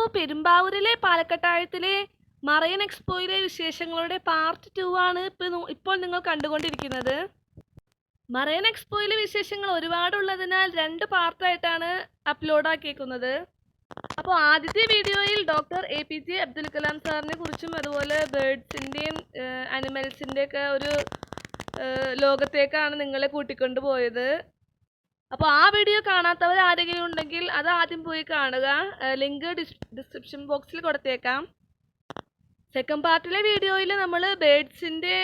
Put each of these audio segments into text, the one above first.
അപ്പോൾ പെരുമ്പാവൂരിലെ പാലക്കട്ടായത്തിലെ മറൈൻ എക്സ്പോയിലെ വിശേഷങ്ങളുടെ പാർട്ട് ടു ആണ് ഇപ്പോൾ നിങ്ങൾ കണ്ടുകൊണ്ടിരിക്കുന്നത്. മറൈൻ എക്സ്പോയിലെ വിശേഷങ്ങൾ ഒരുപാടുള്ളതിനാൽ രണ്ട് പാർട്ടായിട്ടാണ് അപ്ലോഡ് ആക്കിയേക്കുന്നത്. അപ്പോൾ ആദ്യത്തെ വീഡിയോയിൽ doctor A P J Abdul Kalam സാറിനെ കുറിച്ചും അതുപോലെ ബേർഡ്സിന്റെയും അനിമൽസിന്റെ ഒക്കെ ഒരു ലോകത്തേക്കാണ് നിങ്ങളെ കൂട്ടിക്കൊണ്ടു പോയത് അപ്പോൾ ആ വീഡിയോ കാണാത്തവർ ആരെങ്കിലും ഉണ്ടെങ്കിൽ അത് ആദ്യം പോയി കാണുക. ലിങ്ക് ഡിസ്ക്രിപ്ഷൻ ബോക്സിൽ കൊടുത്തേക്കാം. സെക്കൻഡ് പാർട്ടിലെ വീഡിയോയിൽ നമ്മൾ ബേഡ്സിന്റെ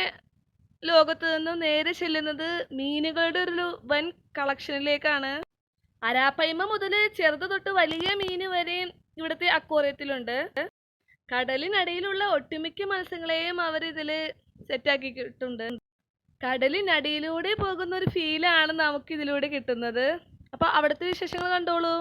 ലോകത്ത് നിന്ന് നേരെ ചെല്ലുന്നത് മീനുകളുടെ ഒരു വൻ കളക്ഷനിലേക്കാണ്. അരാപ്പയ്മ മുതൽ ചെറുത് തൊട്ട് വലിയ മീന് വരെ ഇവിടുത്തെ അക്വേറിയത്തിലുണ്ട്. കടലിനടിയിലുള്ള ഒട്ടുമിക്ക മത്സ്യങ്ങളെയും അവർ ഇതിൽ സെറ്റാക്കിയിട്ടുണ്ട് കടലിനടിയിലൂടെ പോകുന്ന ഒരു ഫീലാണ് നമുക്ക് ഇതിലൂടെ കിട്ടുന്നത്. അപ്പൊ അവിടുത്തെ വിശേഷങ്ങൾ കണ്ടോളൂ.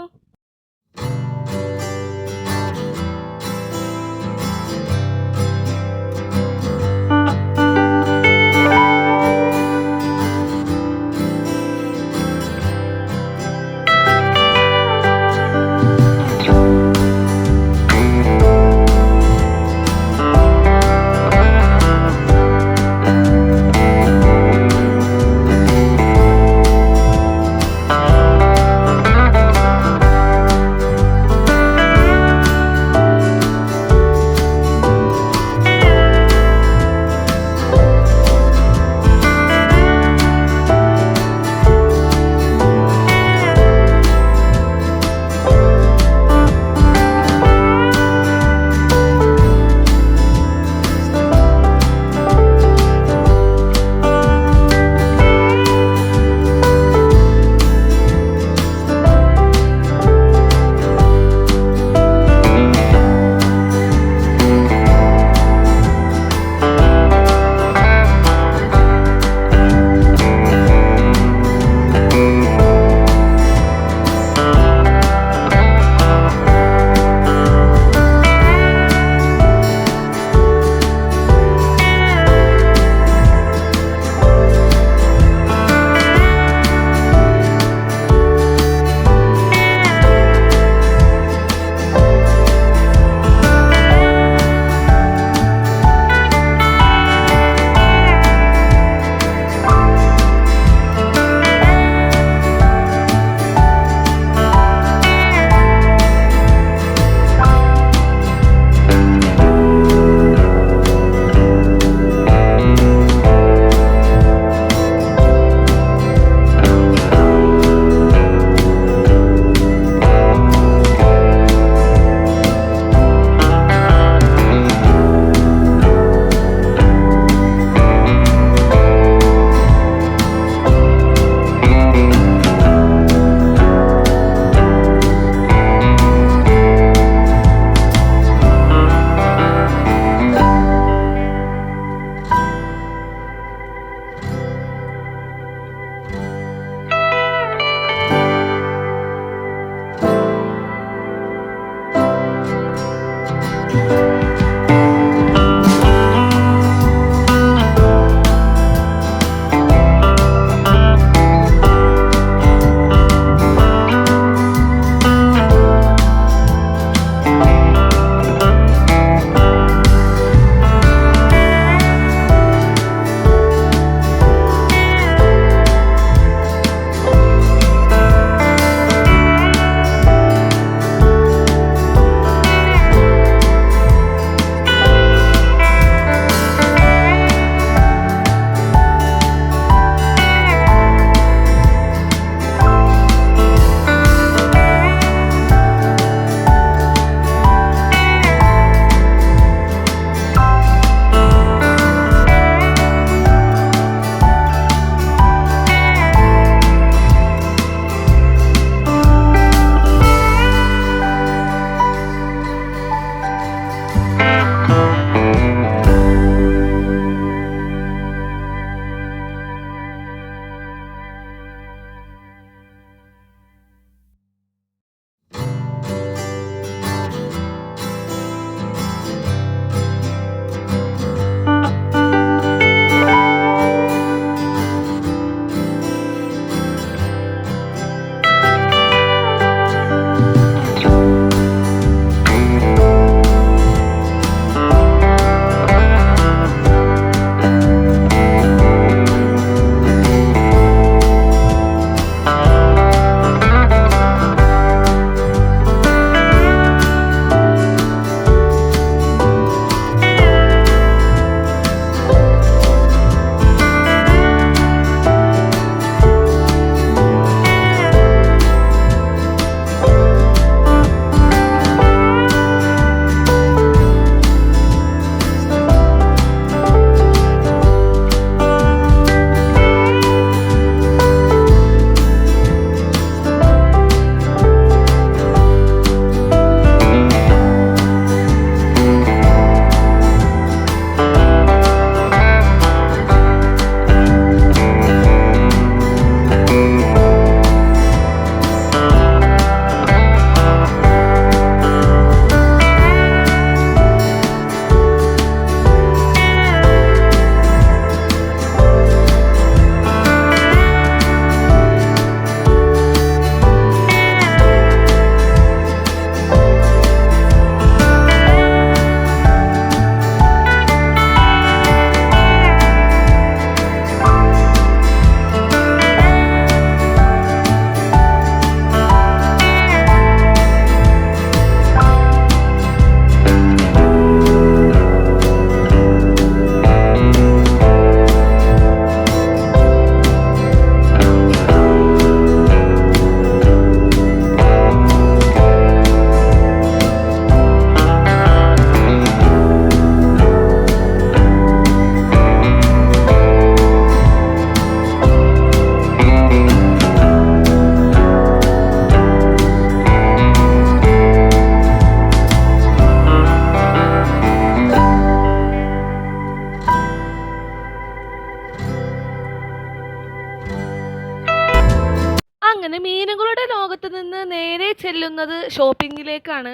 അങ്ങനെ മീനുകളുടെ ലോകത്ത് നിന്ന് നേരെ ചെല്ലുന്നത് ഷോപ്പിങ്ങിലേക്കാണ്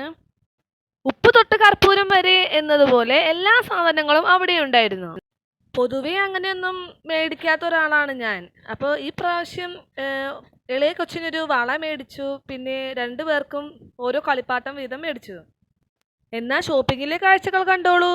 ഉപ്പ് തൊട്ട് കർപ്പൂരം വരെ എന്നതുപോലെ എല്ലാ സാധനങ്ങളും അവിടെ ഉണ്ടായിരുന്നു. പൊതുവേ അങ്ങനെയൊന്നും മേടിക്കാത്ത ഒരാളാണ് ഞാൻ. അപ്പോൾ ഈ പ്രാവശ്യം ഇളയ കൊച്ചിനൊരു വള മേടിച്ചു. പിന്നെ രണ്ടു പേർക്കും ഓരോ കളിപ്പാട്ടം വീതം മേടിച്ചു. എന്നാൽ ഷോപ്പിങ്ങിലെ കാഴ്ചകൾ കണ്ടോളൂ.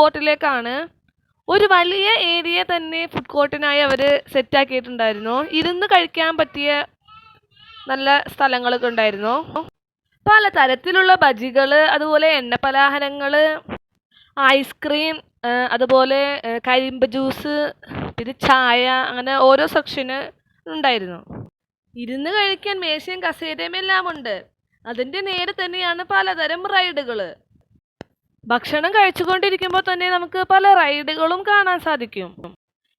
കോർട്ടിലേക്കാണ് ഒരു വലിയ ഏരിയ തന്നെ ഫുഡ് കോർട്ടിനായി അവർ സെറ്റാക്കിയിട്ടുണ്ടായിരുന്നു ഇരുന്ന് കഴിക്കാൻ പറ്റിയ നല്ല സ്ഥലങ്ങളൊക്കെ ഉണ്ടായിരുന്നു. പല തരത്തിലുള്ള ബജികൾ അതുപോലെ എണ്ണ പലഹാരങ്ങൾ ഐസ്ക്രീം അതുപോലെ കരിമ്പ് ജ്യൂസ് പിന്നെ ചായ അങ്ങനെ ഓരോ സെക്ഷന് ഉണ്ടായിരുന്നു. ഇരുന്ന് കഴിക്കാൻ മേശയും കസേരയും എല്ലാം ഉണ്ട് അതിന്റെ നേരെ തന്നെയാണ് പലതരം റൈഡുകൾ ഭക്ഷണം കഴിച്ചുകൊണ്ടിരിക്കുമ്പോൾ തന്നെ നമുക്ക് പല റൈഡുകളും കാണാൻ സാധിക്കും.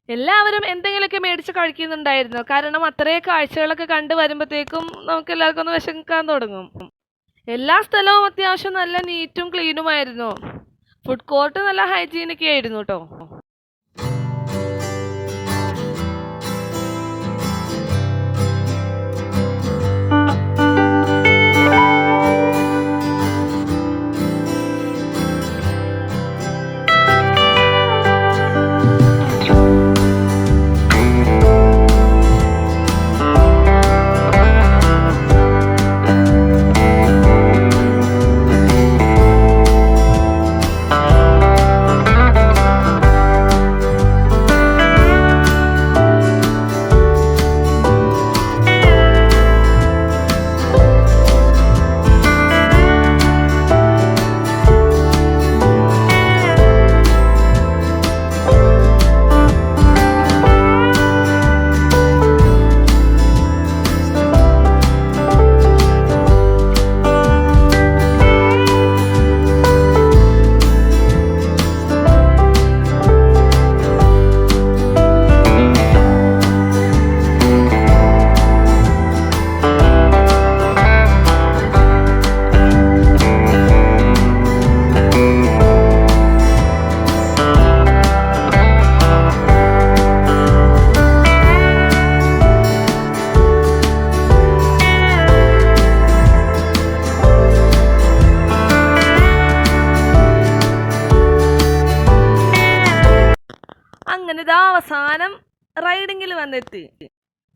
എല്ലാവരും എന്തെങ്കിലുമൊക്കെ മേടിച്ച് കഴിക്കുന്നുണ്ടായിരുന്നു. കാരണം അത്രേ കാഴ്ചകളൊക്കെ കണ്ടു വരുമ്പോഴത്തേക്കും നമുക്ക് എല്ലാവർക്കും ഒന്ന് വിശക്കാൻ തുടങ്ങും. എല്ലാ സ്ഥലവും അത്യാവശ്യം നല്ല നീറ്റും ക്ലീനുമായിരുന്നു ഫുഡ് കോർട്ട് നല്ല ഹൈജീനിക് ആയിരുന്നു കേട്ടോ അവസാനം റൈഡിങ്ങിൽ വന്നെത്തി.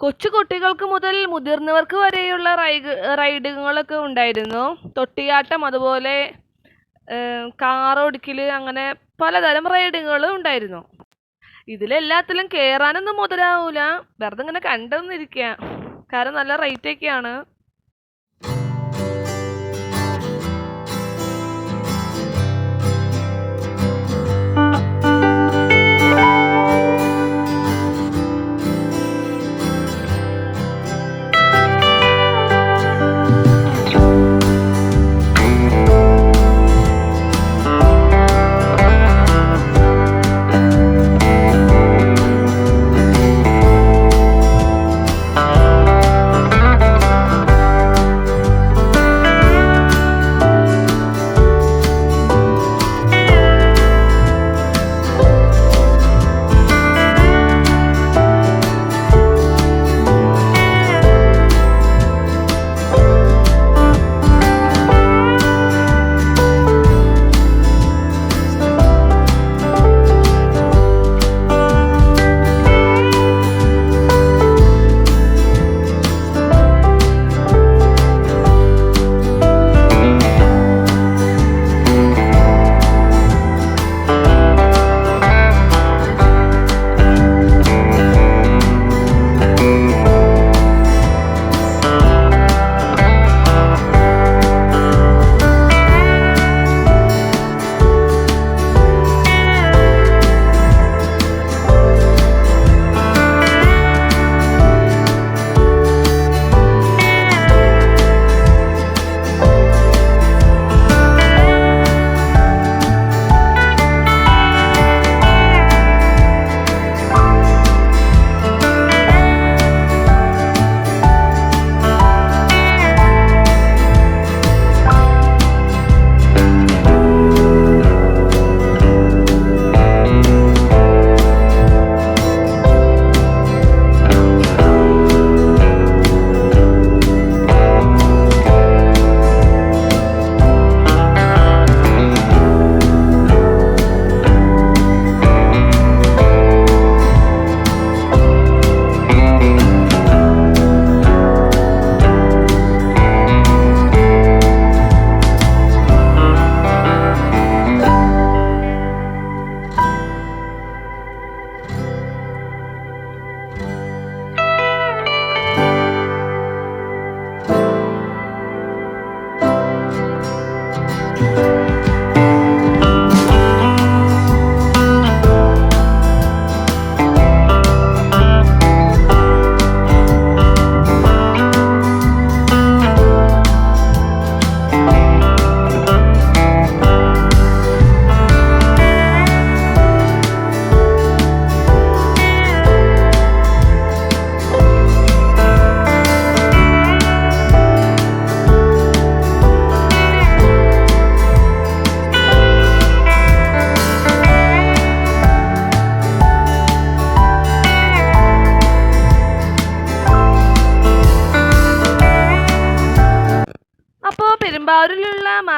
കൊച്ചു കുട്ടികൾക്ക് മുതൽ മുതിർന്നവർക്ക് വരെയുള്ള റൈഡ് റൈഡുകളൊക്കെ ഉണ്ടായിരുന്നു. തൊട്ടിയാട്ടം അതുപോലെ കാറോടിക്കൽ അങ്ങനെ പലതരം റൈഡുകളും ഉണ്ടായിരുന്നു. ഇതിലെല്ലാത്തിലും കയറാനൊന്നും മുതലാവൂല. വെറുതെ ഇങ്ങനെ കണ്ടൊന്നിരിക്കുക കാരണം നല്ല റേറ്റ് Bye.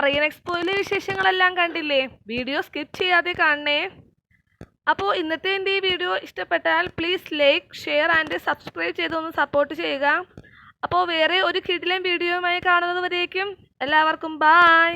മറൈൻ എക്സ്പോയിലെ വിശേഷങ്ങളെല്ലാം കണ്ടില്ലേ? വീഡിയോ സ്കിപ്പ് ചെയ്യാതെ കാണണേ. അപ്പോൾ ഇന്നത്തെ എന്റെ ഈ വീഡിയോ ഇഷ്ടപ്പെട്ടാൽ please like share and subscribe ചെയ്തൊന്ന് സപ്പോർട്ട് ചെയ്യുക. അപ്പോൾ വേറെ ഒരു കിടിലൻ വീഡിയോയുമായി കാണുന്നത് വരേക്കും എല്ലാവർക്കും ബായ്